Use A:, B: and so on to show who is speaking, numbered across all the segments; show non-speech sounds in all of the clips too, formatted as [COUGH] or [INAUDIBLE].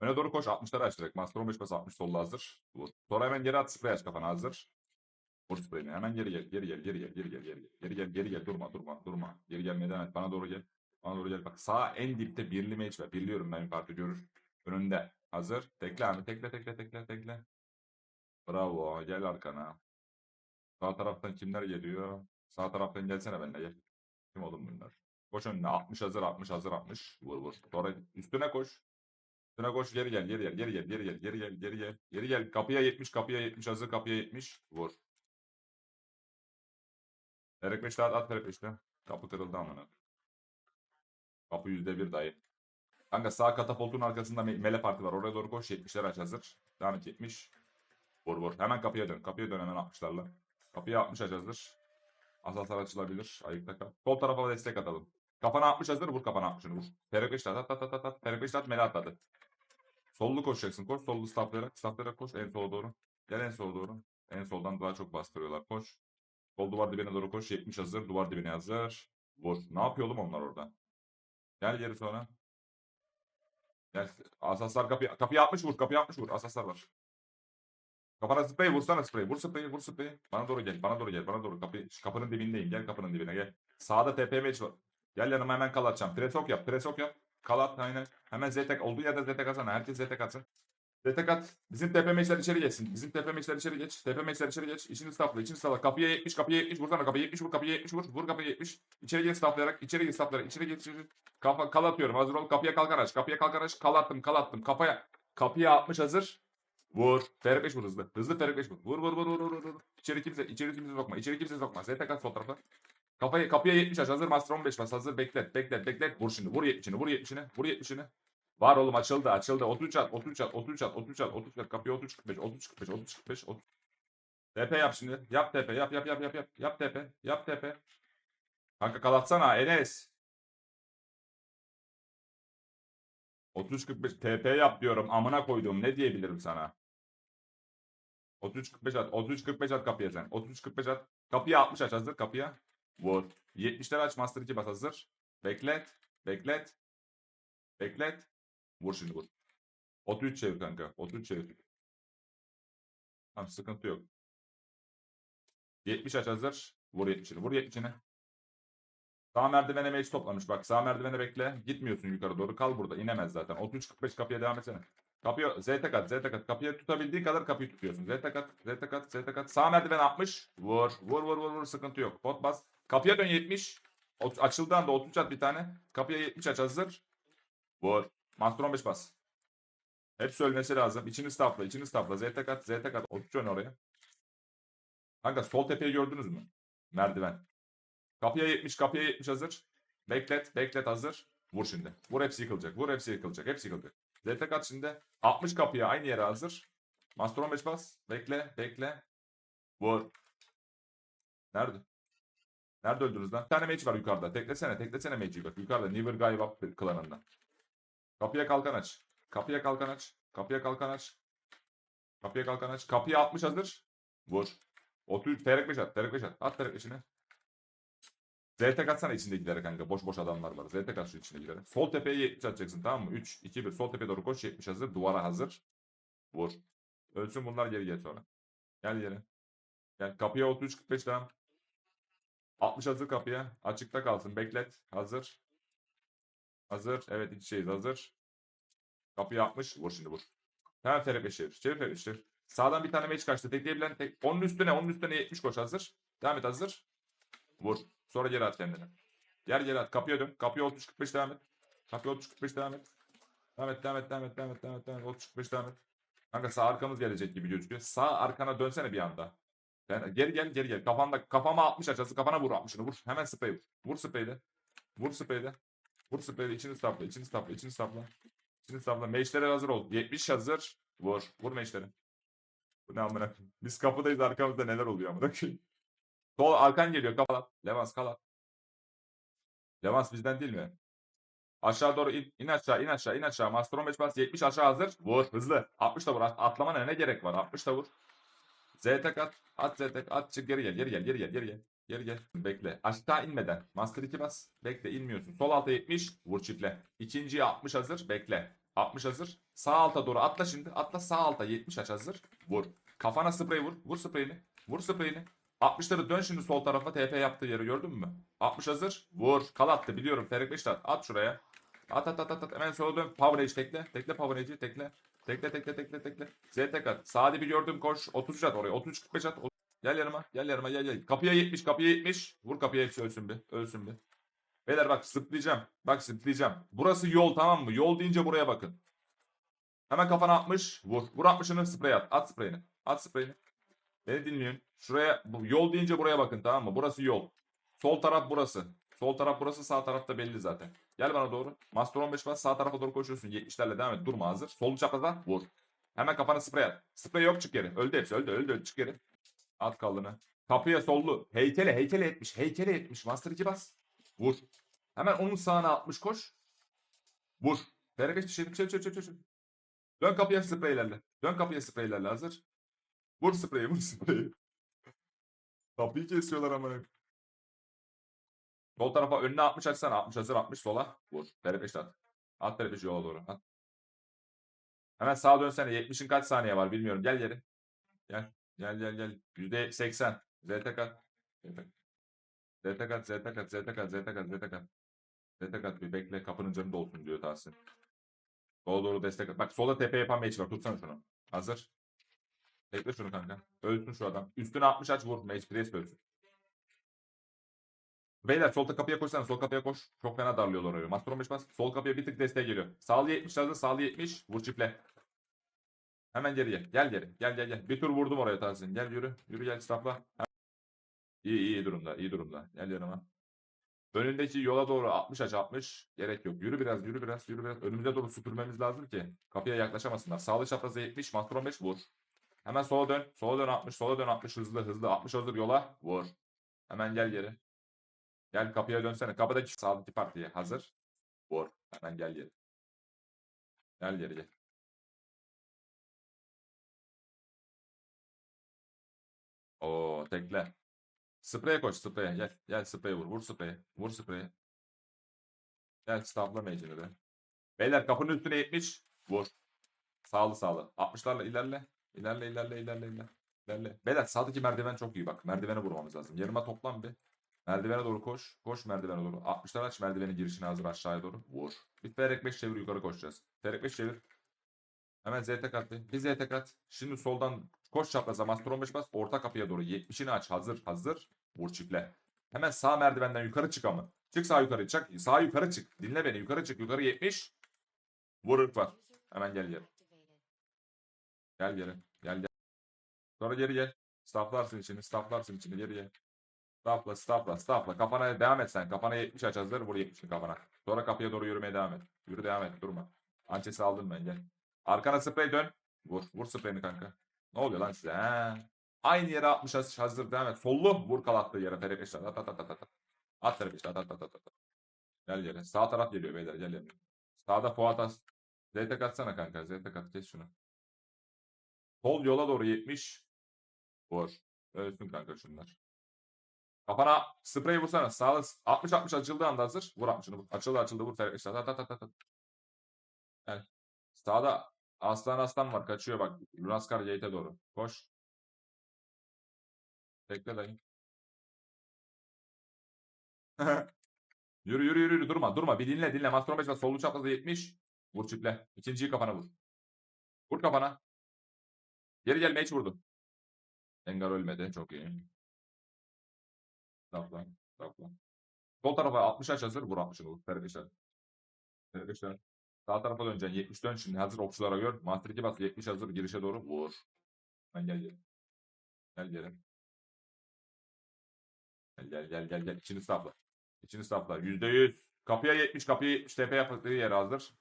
A: Öne doğru koş 60'ları aç direkt. Master 15 bas 60 solda hazır. Vur. Sonra hemen geri at sprey aç kafana hazır. Vur spreyini. Hemen geri gel. Geri gel. Geri gel. Geri gel. Geri gel. Geri gel. Geri gel. Durma. Durma. Durma. Geri gelmeye devam et. Bana doğru gel. Bana doğru gel. Bak sağ en dipte birli mage var. Birliyorum ben yukarıda görür. Önünde. Hazır. Tekle abi. Tekle tekle tekle tekle. Bravo. Gel arkana. Sağ taraftan kimler geliyor? Sağ taraftan gelsene benimle gel. Kim oğlum bunlar? Koş önüne. 60 hazır 60 hazır 60. Vur vur. Sonra üstüne koş. Üstüne koş geri gel geri gel geri gel geri gel geri gel geri gel geri gel kapıya 70 kapıya 70 hazır kapıya 70 vur. Ferek 5 at at Ferek 5'te. Kapı kırıldı amına. Kapı %1 dayı. Kanka sağ katapultun arkasında me- mele parti var. Oraya doğru koş 70'ler aç hazır. Devam et 70. Vur vur. Hemen kapıya dön. Kapıya dön hemen 60'larla. Kapıya 60 aç hazır. Asalsar açılabilir. Ayıkta kal. Sol tarafa destek atalım. Kafana 60 hazır. Vur kafana 60'ını vur. Ferek 5 at at at at at. Ferek 5 at mele atladı. Sollu koşacaksın. Koş sollu stafflayarak. Stafflayarak koş en sola doğru. Gel en sola doğru. En soldan daha çok bastırıyorlar. Koş. Sol duvar dibine doğru koş. 70 hazır. Duvar dibine hazır. Vur. Ne yapıyor oğlum onlar orada? Gel geri sonra. Gel. Asaslar kapıya. Kapıya 60 vur. Kapıya 60 vur. Asaslar var. Kafana sprey vursana sprey. Vur spreyi vur spreyi. Bana doğru gel. Bana doğru gel. Bana doğru. Kapı, kapının dibindeyim. Gel kapının dibine gel. Sağda TP match var. Gel yanıma hemen kal. Presok yap. Presok yap. Kal at aynen. Hemen ZTK. Olduğu yerde ZTK atsana. Herkes ZTK atsın. ZTK at. Bizim TP matchler içeri geçsin. Bizim TP matchler içeri geç. TP matchler içeri geç. İçini stafla. İçini stafla. Kapıya 70. Kapıya 70. Vursana. Kapıya 70 vur. Kapıya 70 vur. Vur kapıya 70. İçeri gir staflayarak. İçeri gir staflayarak. İçeri içeri- Kafa, kal atıyorum. Hazır ol. Kapıya kalkar aç. Kapıya kalkar aç. Kal attım. Kal attım. Kafaya. Kapıya 60 hazır. Vur. Ferek 5 vur hızlı. Hızlı Ferek 5 vur. Vur vur vur vur vur vur. İçeri kimse, içeri kimse sokma. İçeri kimse sokma. ZTK at sol tarafa. Kafayı kapıya 70 aç. Hazır Master 15 bas. Hazır beklet. Beklet. Beklet. Vur şimdi. Vur 70'ini. Vur 70'ini. Vur 70'ini. Var oğlum açıldı. Açıldı. 33 at. 33 at. 33 at. 33 at. 33 at. Kapıya 33 45. 33 45. 33 45. 30. TP yap şimdi. Yap TP. Yap yap yap yap yap. Yap TP. Yap TP. Kanka kalatsana Enes. 33 45 TP yap diyorum. Amına koyduğum ne diyebilirim sana? 33 45 at. 33 45 at kapıya sen. 33 45 at. Kapıya 60 aç hazır kapıya. Vur. 70'ler aç master 2 bas hazır. Beklet. Beklet. Beklet. Vur şimdi vur. 33 çevir kanka. 33 çevir. Tamam sıkıntı yok. 70 aç hazır. Vur 70'ini. Vur 70'ini. Sağ merdivene mage toplamış. Bak sağ merdivene bekle. Gitmiyorsun yukarı doğru. Kal burada. İnemez zaten. 33-45 kapıya devam etsene. Kapıyı Z kat, Z kat. Kapıyı tutabildiğin kadar kapıyı tutuyorsun. Z kat, Z kat, Z kat. Sağ merdiven 60. Vur. Vur vur vur vur. Sıkıntı yok. Pot bas. Kapıya dön 70. Ot- Açıldığı anda 33 at bir tane. Kapıya 70 aç hazır. Vur. Master 15 bas. Hepsi ölmesi lazım. İçini stafla, içini stafla. Z kat, Z kat. 33 ön oraya. Kanka sol tepeyi gördünüz mü? Merdiven. Kapıya 70, kapıya 70 hazır. Beklet, beklet hazır. Vur şimdi. Vur hepsi yıkılacak. Vur hepsi yıkılacak. Hepsi yıkılacak. ZT kat şimdi. 60 kapıya aynı yere hazır. Master 15 bas. Bekle, bekle. Vur. Nerede? Nerede öldünüz lan? Bir tane mage var yukarıda. Teklesene, teklesene mage'i bak. Yukarıda Never Guy Up klanında. Kapıya kalkan aç. Kapıya kalkan aç. Kapıya kalkan aç. Kapıya kalkan aç. Kapıya 60 hazır. Vur. 30 Ferek 5 at. Ferek 5 at. At Ferek 5'ini. ZT katsana içindekilere kanka. Boş boş adamlar var. ZT kat şu içindekilere. Sol tepeye 70 atacaksın tamam mı? 3, 2, 1. Sol tepeye doğru koş. 70 hazır. Duvara hazır. Vur. Ölsün bunlar geri gel sonra. Gel geri. Gel. Kapıya 33 45 devam. 60 hazır kapıya. Açıkta kalsın. Beklet. Hazır. Hazır. Evet iç. Hazır. Kapıya 60. Vur şimdi vur. Hemen TRP çevir. Çevir TRP çevir. Sağdan bir tane meç kaçtı. Tekleyebilen tek. Onun üstüne. Onun üstüne 70 koş hazır. Devam et hazır. Vur. Sonra geri at kendini. Yer geri at. Kapıya dön. Kapıya 30 45 devam et. Kapıya 30 45 devam et. Devam et, devam et, devam et, devam et, devam et, devam et. 30 45 devam et. Kanka sağ arkamız gelecek gibi gözüküyor. Sağ arkana dönsene bir anda. Yani geri gel, geri gel. Kafanda kafama 60 açası. Kafana vur 60'ını vur. Hemen sprey vur. Vur spreyle. Vur spreyle. Vur spreyle. İçini stapla, içini stapla, içini stapla. İçini stapla. Meşlere hazır ol. 70 hazır. Vur. Vur meşleri. Bu ne amına? Biz kapıdayız arkamızda neler oluyor amına koyayım. Sol arkan geliyor kapat. Levans kalat. Levans bizden değil mi? Aşağı doğru in, in aşağı in aşağı in aşağı. Master 15 bas 70 aşağı hazır. Vur hızlı. 60 da vur. At- Atlamana ne gerek var? 60 da vur. Z tek at. At Z tek at. Çık geri gel geri gel geri gel geri gel. Geri gel. Bekle. Aşağı inmeden. Master 2 bas. Bekle inmiyorsun. Sol alta 70. Vur çiftle. İkinciye 60 hazır. Bekle. 60 hazır. Sağ alta doğru atla şimdi. Atla sağ alta 70 aç hazır. Vur. Kafana sprey vur. Vur spreyini. Vur spreyini. 60'ları dön şimdi sol tarafa TP yaptığı yeri gördün mü? 60 hazır. Vur. Kal attı biliyorum. Ferik 5 at. At şuraya. At at at at. at. Hemen sola dön. Power Age tekle. Tekle Power Age'i tekle. Tekle tekle tekle tekle. Z tek at. Sade bir gördüm koş. 33 at oraya. 33 45 at. Gel yanıma. Gel yanıma gel gel. Kapıya 70 kapıya 70. Vur kapıya hepsi ölsün bir. Ölsün bir. Beyler bak zıplayacağım. Bak zıplayacağım. Burası yol tamam mı? Yol deyince buraya bakın. Hemen kafana 60. Vur. Vur 60'ını sprey at. At spreyini. At spreyini. Beni dinleyin. Şuraya yol deyince buraya bakın tamam mı? Burası yol. Sol taraf burası. Sol taraf burası sağ taraf da belli zaten. Gel bana doğru. Master 15 bas sağ tarafa doğru koşuyorsun. 70'lerle devam et. Durma hazır. Sol çaprazdan vur. Hemen kafana sprey at. Sprey yok çık geri. Öldü hepsi öldü öldü, öldü çık geri. At kallını. Kapıya sollu. Heykele heykele etmiş. Heykele etmiş. Master 2 bas. Vur. Hemen onun sağına 60 koş. Vur. TR5 düşelim. Çevir çevir çevir. çevir. Dön kapıya spreylerle. Dön kapıya spreylerle hazır. Vur spreyi vur spreyi. Kapıyı kesiyorlar ama. Sol tarafa önüne 60 açsana. 60 hazır 60 sola. Vur. TR5 at. At TR5 yola doğru. At. Hemen sağa dönsene. 70'in kaç saniye var bilmiyorum. Gel geri. Gel. Gel gel gel. %80. ZTK. ZTK ZTK ZTK ZTK ZTK ZTK bir bekle kapının canı dolsun diyor Tahsin. Sola doğru destek at. Bak solda tepe yapan mage var. Tutsana şunu. Hazır. Bekle şunu kanka. Ölsün şu adam. Üstüne 60 aç vur. Mage Priest ölsün. Beyler sol kapıya koşsana. Sol kapıya koş. Çok fena darlıyorlar orayı. Master 15 bas. Sol kapıya bir tık desteğe geliyor. Sağlı 70 hazır. Sağlı 70. Vur çiple. Hemen geriye. Gel geri. Gel gel gel. Bir tur vurdum oraya Tahsin. Gel yürü. Yürü gel stafla. İyi iyi durumda. iyi durumda. Gel yanıma. Önündeki yola doğru 60 aç 60. Gerek yok. Yürü biraz yürü biraz yürü biraz. Önümüze doğru süpürmemiz lazım ki kapıya yaklaşamasınlar. Sağlı çapraza 70. Master 15 vur. Hemen sola dön. Sola dön 60. Sola dön 60. Hızlı hızlı. 60 hazır yola. Vur. Hemen gel geri. Gel kapıya dönsene. Kapıdaki sağdaki partiye hazır. Vur. Hemen gel geri. Gel geri gel. Oo tekle. Spreye koş spreye. Gel. Gel spreye vur. Vur spreye. Vur spreye. Gel mage'ini de. Beyler kapının üstüne 70. Vur. Sağlı sağlı. 60'larla ilerle. İlerle ilerle ilerle ilerle. İlerle. Beyler sağdaki merdiven çok iyi bak. Merdivene vurmamız lazım. Yarıma toplan bir. Merdivene doğru koş. Koş merdivene doğru. 60'lar aç merdivenin girişine hazır aşağıya doğru. Vur. Bir ferek 5 çevir yukarı koşacağız. Ferek 5 çevir. Hemen ZT kat bir. Bir ZT kat. Şimdi soldan koş çapraza. Master 15 bas. Orta kapıya doğru. 70'ini aç. Hazır. Hazır. Vur çiftle. Hemen sağ merdivenden yukarı çık ama. Çık sağ yukarı. Çık. Sağ yukarı çık. Dinle beni. Yukarı çık. Yukarı 70. Vur ırk var. Hemen gel geri. Gel geri. Gel gel. Sonra geri gel. Stafflarsın içini. Stafflarsın içini. Geri gel. Staffla, staffla, staffla. Kafana devam et sen. Kafana 70 aç hazır. Vur 70'ini kafana. Sonra kapıya doğru yürümeye devam et. Yürü devam et. Durma. Ançesi aldım ben gel. Arkana sprey dön. Vur. Vur spreyini kanka. Ne oluyor lan size? He? Aynı yere 60 hazır, hazır devam et. Sollu. Vur kal attığı yere. Ferek eşler. At at at at at. At ferek eşler. At at at at. at. Gel gel. Sağ taraf geliyor beyler. Gel gel. Sağda Fuat As. ZT katsana kanka. ZT kat. Kes şunu. Sol yola doğru 70. Vur. Ölsün kanka şunlar. Kafana sprey vursana. Sağ 60 60 açıldığı anda hazır. Vur 60'ını. vur. Açıldı açıldı vur. Ferek eşler. At at at at. at. Gel. Sağda aslan aslan var. Kaçıyor bak. Lunaskar Yate'e doğru. Koş. Bekle dayı. [LAUGHS] yürü yürü yürü yürü. Durma durma. Bir dinle dinle. Master 15 var. Sollu çaprazda 70. Vur çiple. İkinciyi kafana vur. Vur kafana. Geri gel mage vurdu. Engar ölmedi. Çok iyi. Stopla. Stopla. Sol tarafa 60 aç hazır. Vur 60'ını vur. Ferdi Arkadaşlar. Sağ tarafa döneceksin. 70 dön şimdi. Hazır okçulara gör. Master 2 bas. 70 hazır. Girişe doğru. Vur. Ben gel gel. Gel gel. Gel gel gel gel gel. İçini stopla. İçini stopla. %100. Kapıya 70. Kapıya 70. TP yaptığı yer hazır.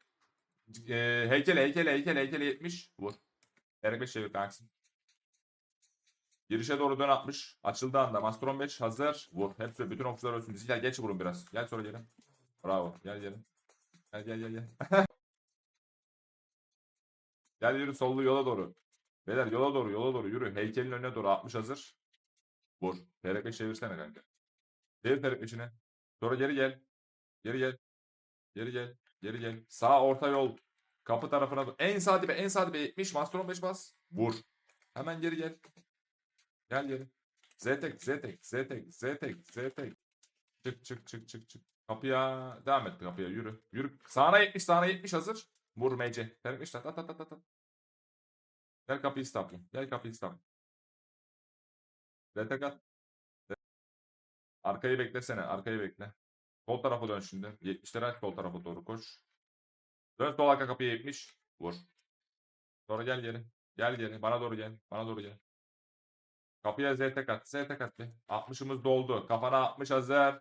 A: E, heykele heykele heykele heykele 70. Vur. R5 çevir kanksın. Girişe doğru dön 60. Açıldığı anda Master 15 hazır. Vur. Hepsi bütün okçular ölsün. Gel geç vurun biraz. Gel sonra gelin. Bravo. Gel gelin. Gel gel gel gel. [LAUGHS] gel yürü sollu yola doğru. Beyler yola doğru yola doğru yürü. Heykelin önüne doğru 60 hazır. Vur. TRP çevirsene kanka. Çevir TRP içine. Sonra geri gel. Geri gel. Geri gel. Geri gel. Sağ orta yol. Kapı tarafına. En sağ dibe en sağ dibe 70. Master 15 bas. Vur. Hemen geri gel. Gel geri. Zetek, Zetek, Zetek, Zetek, Zetek. Çık çık çık çık çık. Kapıya devam et kapıya yürü. Yürü. Sağına 70 sağına 70 hazır. Vur MC. Termiş tat tat tat tat. tat. Gel kapıyı stopla. Gel kapıyı stopla. Zetek at. Arkayı beklesene. Arkayı bekle. Sol tarafa dön şimdi. 70'lere aç sol tarafa doğru koş. Dön sol arka kapıya 70. Vur. Sonra gel geri. Gel geri. Bana doğru gel. Bana doğru gel. Kapıya Z tek at. Z tek at bir. 60'ımız doldu. Kafana 60 hazır.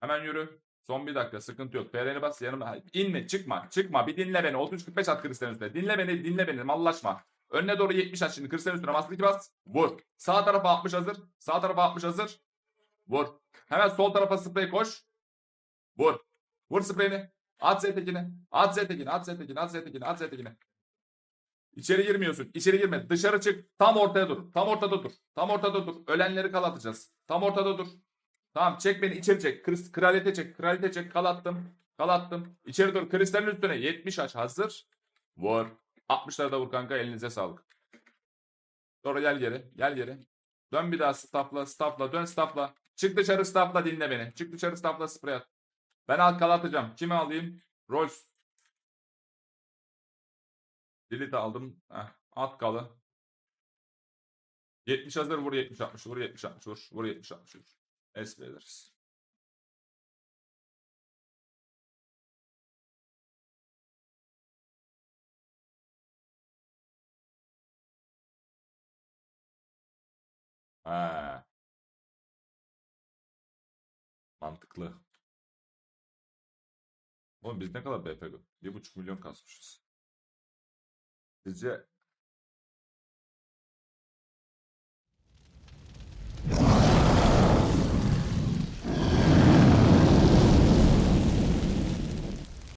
A: Hemen yürü. Son bir dakika. Sıkıntı yok. PR'ni bas. Yanıma. İnme. Çıkma. Çıkma. Bir dinle beni. 33-45 at kristalin üstüne. Dinle beni. Dinle beni. Mallaşma. Önüne doğru 70 at şimdi. Kristalin üstüne. 2 bas. Vur. Sağ tarafa 60 hazır. Sağ tarafa 60 hazır. Vur. Hemen sol tarafa sprey koş. Vur. Vur spreyini. At Z'tekini. At Z'tekini. At Z'tekini. At Z'tekini. At Z'tekini. İçeri girmiyorsun. İçeri girme. Dışarı çık. Tam ortaya dur. Tam ortada dur. Tam ortada dur. Ölenleri kal. Tam ortada dur. Tamam çek beni içeri çek. Kris, kraliyete çek. Kraliyete çek. Kal attım. Kal. İçeri dur. Kristalin üstüne. 70 aç. Hazır. Vur. 60'lara da vur kanka. Elinize sağlık. Sonra gel geri. Gel geri. Dön bir daha stafla. Stafla. Dön stafla. Çık dışarı stafla dinle beni. Çık dışarı stafla sprey at. Ben alt kal atacağım. Kimi alayım? Rolls. Delete aldım. Heh, at kalı. 70 hazır vur 70 60 vur 70 60 vur. Vur 70 60 vur. Espri ederiz. Ha. Mantıklı. Oğlum biz ne kadar BP? 1,5 milyon kasmışız. Sizce